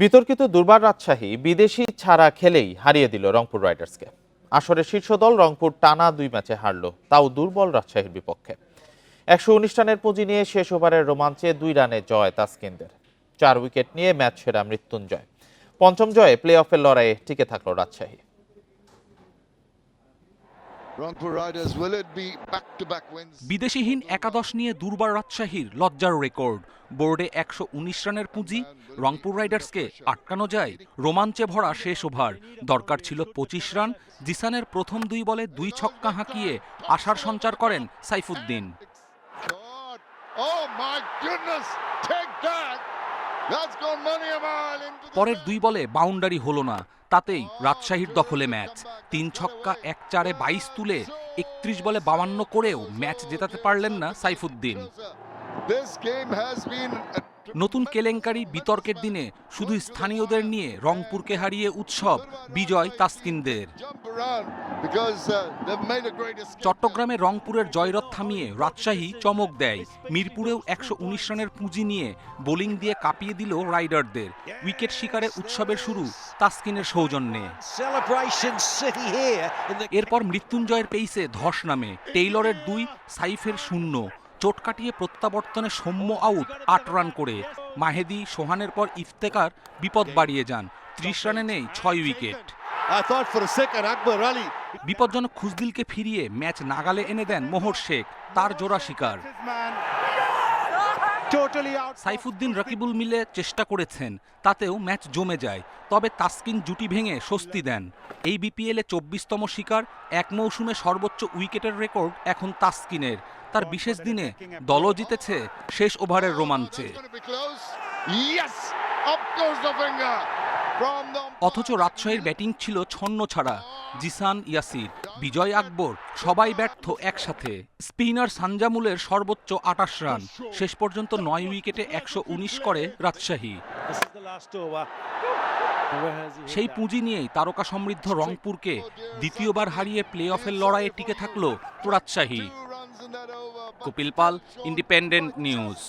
বিতর্কিত দুর্বার রাজশাহী বিদেশি ছাড়া খেলেই হারিয়ে দিল রংপুর রাইডার্সকে। আসরে শীর্ষ দল রংপুর টানা দুই ম্যাচে হারল, তাও দুর্বল রাজশাহীর বিপক্ষে। একশো উনিশ রানের পুঁজি নিয়ে শেষ ওভারের রোমাঞ্চে দুই রানে জয় তাসকিনদের। চার উইকেট নিয়ে ম্যাচ সেরা মৃত্যুঞ্জয়। পঞ্চম জয়ে প্লে অফের লড়াইয়ে টিকে থাকল রাজশাহী। বিদেশিহীন একাদশ নিয়ে দুর্বার রাজশাহীর লজ্জার রেকর্ড। বোর্ডে একশো উনিশ রানের পুঁজি রংপুর রাইডার্সকে আটকানো যায় রোমাঞ্চে ভরা শেষ ওভার। দরকার ছিল পঁচিশ রান জিসানের প্রথম দুই বলে দুই ছক্কা হাঁকিয়ে আশার সঞ্চার করেন সাইফুদ্দিন. Oh পরের দুই বলে বাউন্ডারি হলো না তাতেই রাজশাহীর দখলে ম্যাচ। তিন ছক্কা, এক চারে বাইশ তুলে একত্রিশ বলে বাউান্ন করেও ম্যাচ জেতাতে পারলেন না সাইফুদ্দিন। নতুন কেলেঙ্কারি বিতর্কের দিনে শুধু স্থানীয়দের নিয়ে রংপুরকে হারিয়ে উৎসব বিজয় তাসকিনদের। Uh. চট্টগ্রামে রংপুরের জয়রথ থামিয়ে রাজশাহী চমক দেয়। মিরপুরেও একশো উনিশ রানের পুঁজি নিয়ে বোলিং দিয়ে কাঁপিয়ে দিল রাইডারদের। উইকেট শিকারে উৎসবের শুরু তাসকিনের সৌজন্যে। এরপর মৃত্যুঞ্জয়ের পেইসে ধস নামে। টেইলরের দুই সাইফের শূন্য। চোট কাটিয়ে প্রত্যাবর্তনে সৌম্য আউট আট রান করে। মাহেদি সোহানের পর ইফতেকার বিপদ বাড়িয়ে যান। ত্রিশ রানে নেই ছয় উইকেট। বিপজ্জনক খুশদিলকে ফিরিয়ে ম্যাচ নাগালে এনে দেন মোহর শেখ তার জোড়া শিকার. সাইফুদ্দিন রকিবুল মিলে চেষ্টা করেছেন তাতেও ম্যাচ জমে যায়। তবে তাসকিন জুটি ভেঙে স্বস্তি দেন। এই বিপিএলে চব্বিশতম শিকার এক মৌসুমে সর্বোচ্চ উইকেটের রেকর্ড এখন তাসকিনের। তার বিশেষ দিনে দলও জিতেছে শেষ ওভারের রোমাঞ্চে। অথচ রাজশাহীর ব্যাটিং ছিল ছন্ন ছাড়া জিসান ইয়াসির। বিজয় আকবর, সবাই ব্যর্থ একসাথে। স্পিনার সানজামুলের সর্বোচ্চ আটাশ রান। শেষ পর্যন্ত নয় উইকেটে একশো উনিশ করে রাজশাহী। সেই পুঁজি নিয়েই তারকা সমৃদ্ধ রংপুরকে দ্বিতীয়বার হারিয়ে প্লে অফের লড়াইয়ে টিকে থাকল Rajshahi. Kapil Pal, independent news.